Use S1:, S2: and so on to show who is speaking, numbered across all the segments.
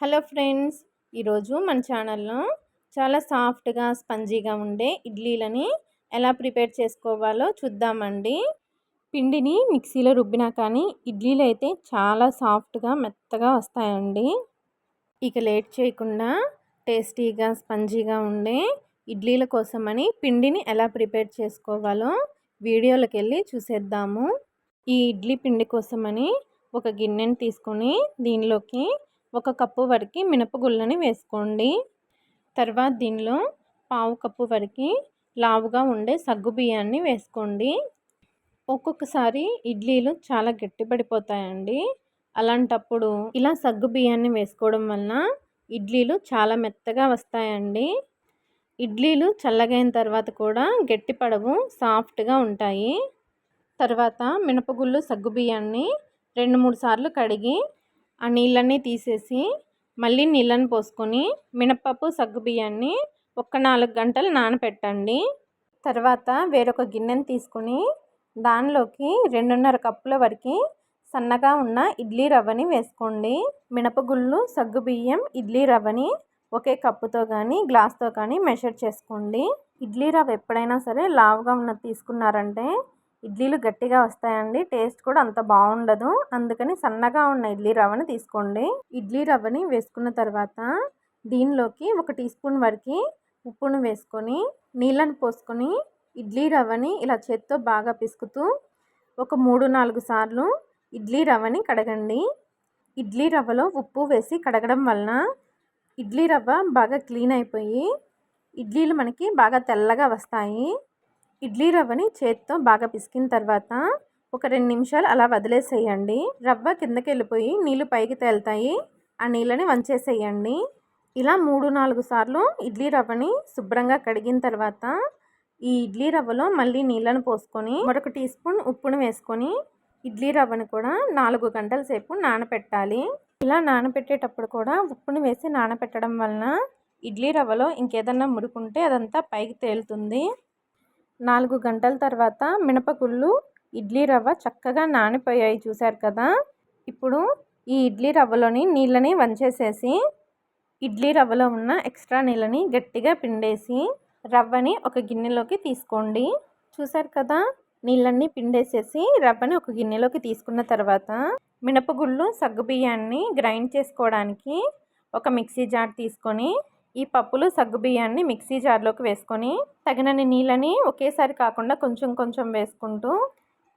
S1: Hello friends ఈరోజు మన ఛానల్లో చాలా సాఫ్ట్గా స్పంజీగా ఉండే ఇడ్లీలని ఎలా ప్రిపేర్ చేసుకోవాలో చూద్దామండి. పిండిని మిక్సీలో రుబ్బినా కానీ ఇడ్లీలు అయితే చాలా సాఫ్ట్గా మెత్తగా వస్తాయండి. ఇక లేట్ చేయకుండా టేస్టీగా స్పంజీగా ఉండే ఇడ్లీల కోసమని పిండిని ఎలా ప్రిపేర్ చేసుకోవాలో వీడియోలోకి వెళ్ళి చూసేద్దాము. ఈ ఇడ్లీ పిండి కోసమని ఒక గిన్నెని తీసుకొని దీనిలోకి ఒక కప్పు వరకు మినపగుళ్ళని వేసుకోండి. తర్వాత దీనిలో పావు కప్పు వరకు లావుగా ఉండే సగ్గు బియ్యాన్ని వేసుకోండి. ఒక్కొక్కసారి ఇడ్లీలు చాలా గట్టిపడిపోతాయండి. అలాంటప్పుడు ఇలా సగ్గు బియ్యాన్ని వేసుకోవడం వలన ఇడ్లీలు చాలా మెత్తగా వస్తాయండి. ఇడ్లీలు చల్లగైన తర్వాత కూడా గట్టిపడవు సాఫ్ట్గా ఉంటాయి. తర్వాత మినపగుళ్ళు సగ్గు బియ్యాన్ని రెండు మూడు సార్లు కడిగి ఆ నీళ్ళన్నీ తీసేసి మళ్ళీ నీళ్ళని పోసుకొని మినప్పప్పు సగ్గు బియ్యాన్ని ఒక నాలుగు గంటలు నానపెట్టండి. తర్వాత వేరొక గిన్నెని తీసుకొని దానిలోకి రెండున్నర కప్పుల వరకు సన్నగా ఉన్న ఇడ్లీ రవ్వని వేసుకోండి. మినపగుళ్ళు సగ్గుబియ్యం ఇడ్లీ రవ్వని ఒకే కప్పుతో కానీ గ్లాస్తో కానీ మెషర్ చేసుకోండి. ఇడ్లీ రవ్వ ఎప్పుడైనా సరే లావుగా ఉన్నది తీసుకున్నారంటే ఇడ్లీలు గట్టిగా వస్తాయండి. టేస్ట్ కూడా అంత బాగుండదు. అందుకని సన్నగా ఉన్న ఇడ్లీ రవ్వని తీసుకోండి. ఇడ్లీ రవ్వని వేసుకున్న తర్వాత దీనిలోకి ఒక టీ స్పూన్ వరకు ఉప్పును వేసుకొని నీళ్ళను పోసుకొని ఇడ్లీ రవ్వని ఇలా చేత్తో బాగా పిసుకుతూ ఒక మూడు నాలుగు సార్లు ఇడ్లీ రవ్వని కడగండి. ఇడ్లీ రవ్వలో ఉప్పు వేసి కడగడం వలన ఇడ్లీ రవ్వ బాగా క్లీన్ అయిపోయి ఇడ్లీలు మనకి బాగా తెల్లగా వస్తాయి. ఇడ్లీ రవ్వని చేతితో బాగా పిసికిన తర్వాత ఒక రెండు నిమిషాలు అలా వదిలేసేయండి. రవ్వ కిందకి వెళ్ళిపోయి నీళ్ళు పైకి తేలుతాయి. ఆ నీళ్ళని వంచేసేయండి. ఇలా మూడు నాలుగు సార్లు ఇడ్లీ రవ్వని శుభ్రంగా కడిగిన తర్వాత ఈ ఇడ్లీ రవ్వలో మళ్ళీ నీళ్ళను పోసుకొని మరొక టీ స్పూన్ ఉప్పును వేసుకొని ఇడ్లీ రవ్వని కూడా నాలుగు గంటల సేపు నానపెట్టాలి. ఇలా నానపెట్టేటప్పుడు కూడా ఉప్పును వేసి నానపెట్టడం వలన ఇడ్లీ రవ్వలో ఇంకేదన్నా ముడుకుంటే అదంతా పైకి తేలుతుంది. నాలుగు గంటల తర్వాత మినపగుళ్ళు ఇడ్లీ రవ్వ చక్కగా నానిపోయాయి చూశారు కదా. ఇప్పుడు ఈ ఇడ్లీ రవ్వలోని నీళ్ళని వంచేసేసి ఇడ్లీ రవ్వలో ఉన్న ఎక్స్ట్రా నీళ్ళని గట్టిగా పిండేసి రవ్వని ఒక గిన్నెలోకి తీసుకోండి. చూశారు కదా నీళ్ళన్నీ పిండేసేసి రవ్వని ఒక గిన్నెలోకి తీసుకున్న తర్వాత మినపగుళ్ళు సగ్గుబియ్యాన్ని గ్రైండ్ చేసుకోవడానికి ఒక మిక్సీ జార్ తీసుకొని ఈ పప్పులు సగ్గుబియ్యాన్ని మిక్సీ జార్లోకి వేసుకొని తగినన్ని నీళ్ళని ఒకేసారి కాకుండా కొంచెం కొంచెం వేసుకుంటూ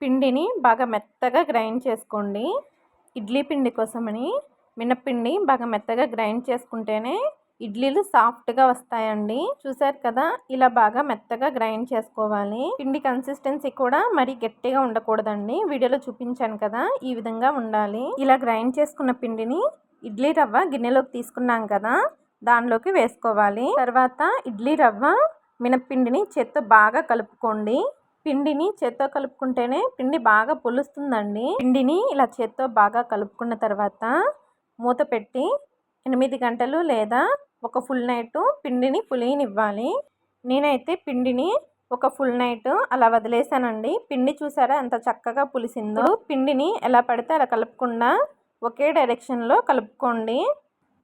S1: పిండిని బాగా మెత్తగా గ్రైండ్ చేసుకోండి. ఇడ్లీ పిండి కోసమని మినప్పిండి బాగా మెత్తగా గ్రైండ్ చేసుకుంటేనే ఇడ్లీలు సాఫ్ట్గా వస్తాయండి. చూసారు కదా ఇలా బాగా మెత్తగా గ్రైండ్ చేసుకోవాలి. పిండి కన్సిస్టెన్సీ కూడా మరి గట్టిగా ఉండకూడదండి. వీడియోలో చూపించాను కదా ఈ విధంగా ఉండాలి. ఇలా గ్రైండ్ చేసుకున్న పిండిని ఇడ్లీ రవ్వ గిన్నెలోకి తీసుకున్నాం కదా దానిలోకి వేసుకోవాలి. తర్వాత ఇడ్లీ రవ్వ మినప్పిండిని చేత్తో బాగా కలుపుకోండి. పిండిని చేత్తో కలుపుకుంటేనే పిండి బాగా పులుస్తుందండి. పిండిని ఇలా చేత్తో బాగా కలుపుకున్న తర్వాత మూత పెట్టి ఎనిమిది గంటలు లేదా ఒక ఫుల్ నైట్ పిండిని పులియనివ్వాలి. నేనైతే పిండిని ఒక ఫుల్ నైట్ అలా వదిలేసానండి. పిండి చూసారా ఎంత చక్కగా పులిసిందో. పిండిని ఎలా పడితే అలా కలుపుకుండా ఒకే డైరెక్షన్లో కలుపుకోండి.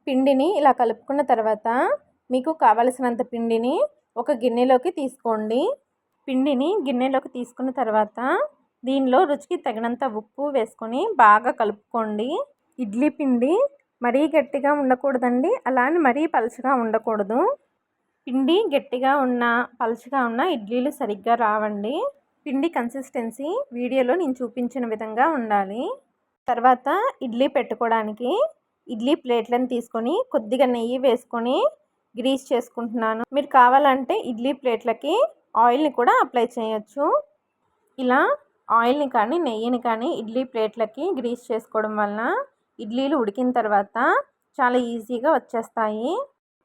S1: పిండిని ఇలా కలుపుకున్న తర్వాత మీకు కావలసినంత పిండిని ఒక గిన్నెలోకి తీసుకోండి. పిండిని గిన్నెలోకి తీసుకున్న తర్వాత దీనిలో రుచికి తగినంత ఉప్పు వేసుకొని బాగా కలుపుకోండి. ఇడ్లీ పిండి మరీ గట్టిగా ఉండకూడదండి. అలానే మరీ పలుచగా ఉండకూడదు. పిండి గట్టిగా ఉన్న పలుచగా ఉన్న ఇడ్లీలు సరిగ్గా రావండి. పిండి కన్సిస్టెన్సీ వీడియోలో నేను చూపించిన విధంగా ఉండాలి. తర్వాత ఇడ్లీ పెట్టుకోవడానికి ఇడ్లీ ప్లేట్లను తీసుకొని కొద్దిగా నెయ్యి వేసుకొని గ్రీస్ చేసుకుంటున్నాను. మీరు కావాలంటే ఇడ్లీ ప్లేట్లకి ఆయిల్ని కూడా అప్లై చేయొచ్చు. ఇలా ఆయిల్ని కానీ నెయ్యిని కానీ ఇడ్లీ ప్లేట్లకి గ్రీస్ చేసుకోవడం వలన ఇడ్లీలు ఉడికిన తర్వాత చాలా ఈజీగా వచ్చేస్తాయి.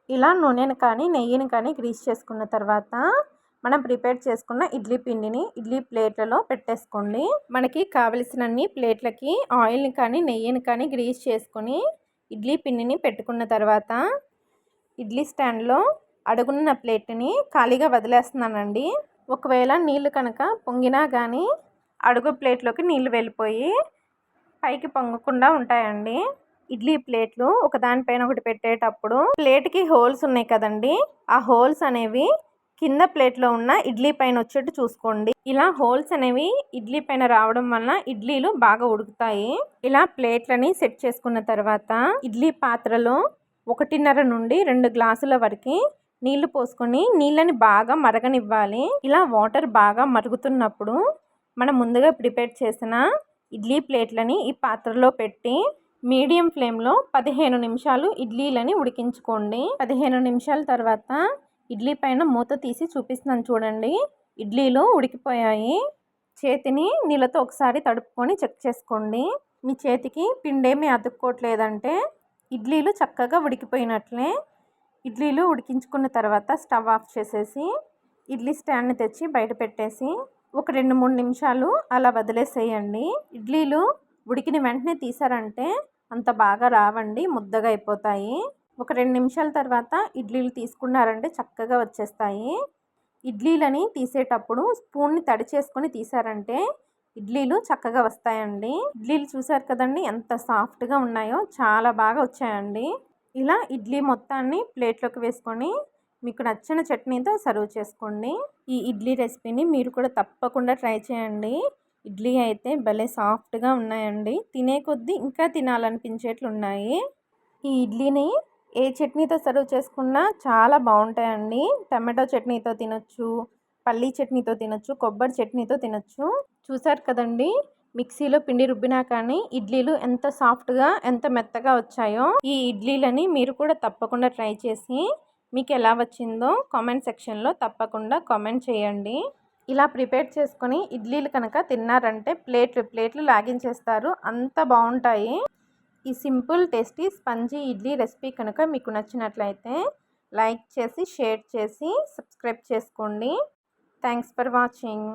S1: ఇలా నూనెని కానీ నెయ్యిని కానీ గ్రీస్ చేసుకున్న తర్వాత మనం ప్రిపేర్ చేసుకున్న ఇడ్లీ పిండిని ఇడ్లీ ప్లేట్లలో పెట్టేసుకోండి. మనకి కావలసినన్ని ప్లేట్లకి ఆయిల్ని కానీ నెయ్యిని కానీ గ్రీస్ చేసుకొని ఇడ్లీ పిండిని పెట్టుకున్న తర్వాత ఇడ్లీ స్టాండ్లో అడుగున్న ప్లేట్ని ఖాళీగా వదిలేస్తున్నానండి. ఒకవేళ నీళ్ళు కనుక పొంగినా కానీ అడుగు ప్లేట్లోకి నీళ్ళు వెళ్ళిపోయి పైకి పొంగకుండా ఉంటాయండి. ఇడ్లీ ప్లేట్లు ఒకదానిపైన ఒకటి పెట్టేటప్పుడు ప్లేట్కి హోల్స్ ఉన్నాయి కదండి. ఆ హోల్స్ అనేవి కింద ప్లేట్లో ఉన్న ఇడ్లీ పైన వచ్చేట్టు చూసుకోండి. ఇలా హోల్స్ అనేవి ఇడ్లీ పైన రావడం వల్ల ఇడ్లీలు బాగా ఉడుకుతాయి. ఇలా ప్లేట్లని సెట్ చేసుకున్న తర్వాత ఇడ్లీ పాత్రలో ఒకటిన్నర నుండి రెండు గ్లాసుల వరకు నీళ్ళు పోసుకొని నీళ్ళని బాగా మరగనివ్వాలి. ఇలా వాటర్ బాగా మరుగుతున్నప్పుడు మనం ముందుగా ప్రిపేర్ చేసిన ఇడ్లీ ప్లేట్లని ఈ పాత్రలో పెట్టి మీడియం ఫ్లేమ్లో పదిహేను నిమిషాలు ఇడ్లీలని ఉడికించుకోండి. పదిహేను నిమిషాల తర్వాత ఇడ్లీ పైన మూత తీసి చూపిస్తున్నాను చూడండి. ఇడ్లీలు ఉడికిపోయాయి. చేతిని నీళ్ళతో ఒకసారి తడుపుకొని చెక్ చేసుకోండి. మీ చేతికి పిండేమి అతుక్కోవట్లేదంటే ఇడ్లీలు చక్కగా ఉడికిపోయినట్లే. ఇడ్లీలు ఉడికించుకున్న తర్వాత స్టవ్ ఆఫ్ చేసేసి ఇడ్లీ స్టాండ్ని తెచ్చి బయట పెట్టేసి ఒక రెండు మూడు నిమిషాలు అలా వదిలేసేయండి. ఇడ్లీలు ఉడికిన వెంటనే తీసారంటే అంత బాగా రావండి ముద్దగా అయిపోతాయి. ఒక రెండు నిమిషాల తర్వాత ఇడ్లీలు తీసుకున్నారంటే చక్కగా వచ్చేస్తాయి. ఇడ్లీలని తీసేటప్పుడు స్పూన్ని తడి చేసుకొని తీసారంటే ఇడ్లీలు చక్కగా వస్తాయండి. ఇడ్లీలు చూసారు కదండి ఎంత సాఫ్ట్గా ఉన్నాయో చాలా బాగా వచ్చాయండి. ఇలా ఇడ్లీ మొత్తాన్ని ప్లేట్లోకి వేసుకొని మీకు నచ్చిన చట్నీతో సర్వ్ చేసుకోండి. ఈ ఇడ్లీ రెసిపీని మీరు కూడా తప్పకుండా ట్రై చేయండి. ఇడ్లీ అయితే భలే సాఫ్ట్గా ఉన్నాయండి. తినే కొద్దీ ఇంకా తినాలనిపించేట్లు ఉన్నాయి ఈ ఇడ్లీని ఏ చట్నీతో సర్వ్ చేసుకున్నా చాలా బాగుంటాయండి. టమాటో చట్నీతో తినొచ్చు పల్లీ చట్నీతో తినొచ్చు కొబ్బరి చట్నీతో తినొచ్చు. చూసారు కదండి మిక్సీలో పిండి రుబ్బినా కానీ ఇడ్లీలు ఎంత సాఫ్ట్గా ఎంత మెత్తగా వచ్చాయో ఈ ఇడ్లీలని మీరు కూడా తప్పకుండా ట్రై చేసి మీకు ఎలా వచ్చిందో కామెంట్ సెక్షన్లో తప్పకుండా కామెంట్ చేయండి. ఇలా ప్రిపేర్ చేసుకొని ఇడ్లీలు కనుక తిన్నారంటే ప్లేట్లు ప్లేట్లు లాగించేస్తారు. అంత బాగుంటాయి. ఈ simple tasty spongy idli recipe కనుక మీకు నచ్చినట్లయితే లైక్ చేసి షేర్ చేసి సబ్స్క్రైబ్ చేసుకోండి. Thanks for watching.